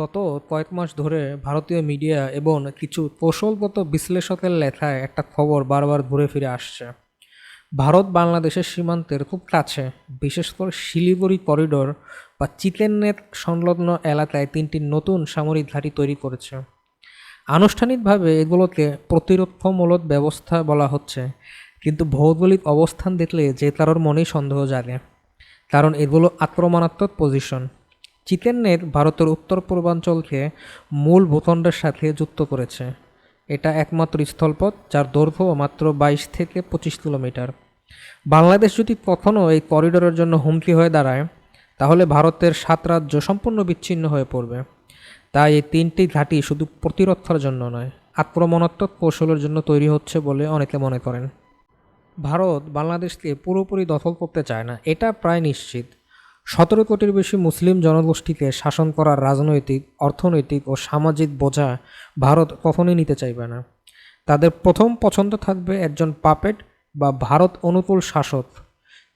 গত কয়েক মাস ধরে ভারতীয় মিডিয়া এবং কিছু কৌশলগত বিশ্লেষকের লেখায় একটা খবর বারবার ঘুরে ফিরে আসছে। ভারত বাংলাদেশের সীমান্তের খুব কাছে, বিশেষ করে শিলিগুড়ি করিডোর বা চিকেনের সংলগ্ন এলাকায় তিনটি নতুন সামরিক ঘাঁটি তৈরি করেছে। আনুষ্ঠানিকভাবে এগুলোকে প্রতিরক্ষামূলক ব্যবস্থা বলা হচ্ছে, কিন্তু ভৌগোলিক অবস্থান দেখলে যে কারোর মনেই সন্দেহ জাগে, কারণ এগুলো আক্রমণাত্মক পজিশন চিকেন নেট ভারতের উত্তর পূর্বাঞ্চলকে মূল ভূখণ্ডের সাথে যুক্ত করেছে। এটা একমাত্র স্থলপথ যার দৈর্ঘ্য মাত্র বাইশ থেকে পঁচিশ কিলোমিটার। বাংলাদেশ যদি কখনও এই করিডোরের জন্য হুমকি হয়ে দাঁড়ায়, তাহলে ভারতের সাত রাজ্য সম্পূর্ণ বিচ্ছিন্ন হয়ে পড়বে। তাই এই তিনটি ঘাঁটি শুধু প্রতিরক্ষার জন্য নয়, আক্রমণাত্মক কৌশলের জন্য তৈরি হচ্ছে বলে অনেকে মনে করেন। ভারত বাংলাদেশকে পুরোপুরি দখল করতে চায় না, এটা প্রায় নিশ্চিত। সতেরো কোটির বেশি মুসলিম জনগোষ্ঠীকে শাসন করার রাজনৈতিক, অর্থনৈতিক ও সামাজিক বোঝা ভারত কখনোই নিতে চাইবে না। তাদের প্রথম পছন্দ থাকবে একজন পাপেট বা ভারত অনুকূল শাসক,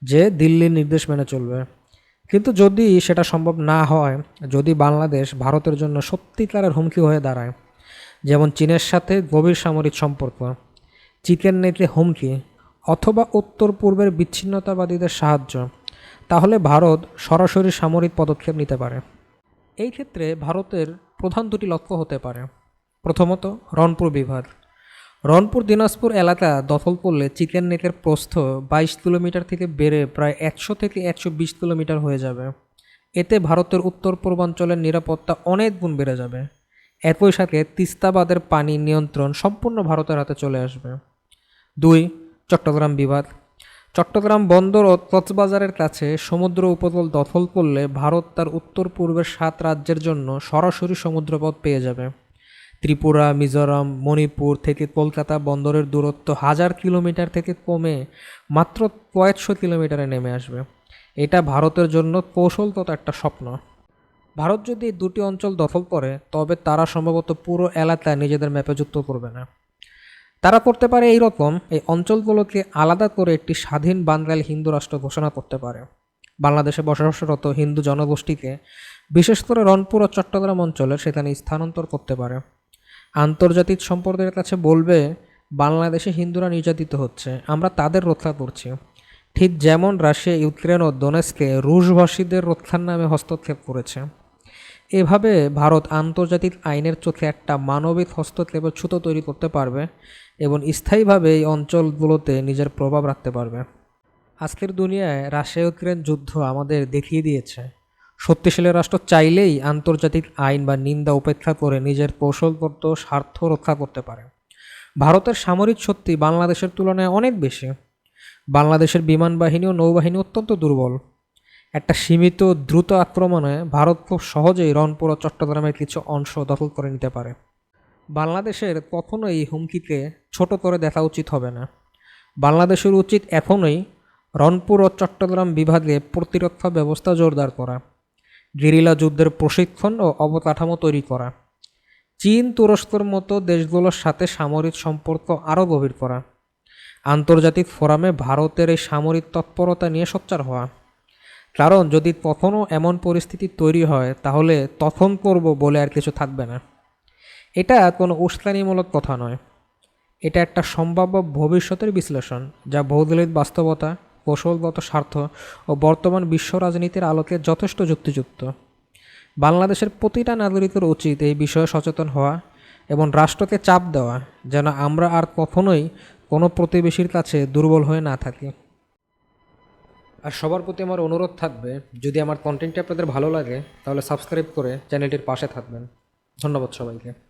যে দিল্লির নির্দেশ মেনে চলবে। কিন্তু যদি সেটা সম্ভব না হয়, যদি বাংলাদেশ ভারতের জন্য সত্যিকারের হুমকি হয়ে দাঁড়ায়, যেমন চীনের সাথে গভীর সামরিক সম্পর্ক চিকেন নেটে হুমকি, অথবা উত্তর পূর্বের বিচ্ছিন্নতাবাদীদের সাহায্য তাহলে ভারত সরাসরি সামরিক পদক্ষেপ নিতে পারে। এই ক্ষেত্রে ভারতের প্রধান দুটি লক্ষ্য হতে পারে। প্রথমত, রংপুর বিভাগ। রংপুর দিনাজপুর এলাকা দখল করলে চিকেন নেকের প্রস্থ বাইশ কিলোমিটার থেকে বেড়ে প্রায় একশো থেকে একশো বিশ কিলোমিটার হয়ে যাবে। এতে ভারতের উত্তর পূর্বাঞ্চলের নিরাপত্তা অনেক গুণ বেড়ে যাবে। একই সাথে তিস্তাবাদের পানি নিয়ন্ত্রণ সম্পূর্ণ ভারতের হাতে চলে আসবে। দুই, চট্টগ্রাম বিভাগ। চট্টগ্রাম বন্দর ও কক্সবাজারের কাছে সমুদ্র উপকূল দখল করলে ভারত তার উত্তর পূর্বের সাত রাজ্যের জন্য সরাসরি সমুদ্রপথ পেয়ে যাবে। ত্রিপুরা, মিজোরাম, মণিপুর থেকে কলকাতা বন্দরের দূরত্ব হাজার কিলোমিটার থেকে কমে মাত্র কয়েকশো কিলোমিটারে নেমে আসবে। এটা ভারতের জন্য কৌশলগত একটা স্বপ্ন। ভারত যদি দুটি অঞ্চল দখল করে, তবে তারা সম্ভবত পুরো এলাকা নিজেদের ম্যাপে যুক্ত করবে না। তারা করতে পারে এই রকম, এই অঞ্চলগুলোকে আলাদা করে একটি স্বাধীন বাঙালি হিন্দু রাষ্ট্র ঘোষণা করতে পারে। বাংলাদেশে বসবাসরত হিন্দু জনগোষ্ঠীকে বিশেষ করে রংপুর ও চট্টগ্রাম অঞ্চলে সেখানে স্থানান্তর করতে পারে। আন্তর্জাতিক সম্প্রদায়ের কাছে বলবে, বাংলাদেশে হিন্দুরা নির্যাতিত হচ্ছে, আমরা তাদের রক্ষা করছি। ঠিক যেমন রাশিয়া, ইউক্রেন ও দোনেসকে রুশভাষীদের রক্ষার নামে হস্তক্ষেপ করেছে। এভাবে ভারত আন্তর্জাতিক আইনের চোখে একটা মানবিক হস্তক্ষেপের ছুতো তৈরি করতে পারবে এবং স্থায়ীভাবে এই অঞ্চলগুলোতে নিজের প্রভাব রাখতে পারবে। আজকের দুনিয়ায় রাশিয়া ইউক্রেন যুদ্ধ আমাদের দেখিয়ে দিয়েছে। শক্তিশালী রাষ্ট্র চাইলেই আন্তর্জাতিক আইন বা নিন্দা উপেক্ষা করে নিজের কৌশলগত স্বার্থ রক্ষা করতে পারে। ভারতের সামরিক শক্তি বাংলাদেশের তুলনায় অনেক বেশি। বাংলাদেশের বিমান বাহিনী ও নৌবাহিনী অত্যন্ত দুর্বল। একটা সীমিত দ্রুত আক্রমণে ভারত খুব সহজেই রংপুর ও চট্টগ্রামের কিছু অংশ দখল করে নিতে পারে। বাংলাদেশের কখনোই এই হুমকিকে ছোট করে দেখা উচিত হবে না। বাংলাদেশের উচিত এখনই রংপুর ও চট্টগ্রাম বিভাগে প্রতিরক্ষা ব্যবস্থা জোরদার করা, গেরিলা যুদ্ধের প্রশিক্ষণ ও অবকাঠামো তৈরি করা, চীন তুরস্কর মতো দেশগুলোর সাথে সামরিক সম্পর্ক আরও গভীর করা, আন্তর্জাতিক ফোরামে ভারতের এই সামরিক তৎপরতা নিয়ে সোচ্চার হওয়া। কারণ যদি কখনও এমন পরিস্থিতি তৈরি হয়, তাহলে তখন করব বলে আর কিছু থাকবে না। এটা কোনো উস্কানিমূলক কথা নয়। এটা একটা সম্ভাব্য ভবিষ্যতের বিশ্লেষণ যা ভৌগোলিক বাস্তবতা, কৌশলগত স্বার্থ ও বর্তমান বিশ্ব রাজনীতির আলোকে যথেষ্ট যুক্তিযুক্ত। বাংলাদেশের প্রতিটা নাগরিকের উচিত এই বিষয়ে সচেতন হওয়া এবং রাষ্ট্রকে চাপ দেওয়া যেন আমরা আর কখনোই কোনো প্রতিবেশীর কাছে দুর্বল হয়ে না থাকি। আর সবার প্রতি আমার অনুরোধ থাকবে, যদি আমার কন্টেন্টটি আপনাদের ভালো লাগে, তাহলে সাবস্ক্রাইব করে চ্যানেলটির পাশে থাকবেন। ধন্যবাদ সবাইকে।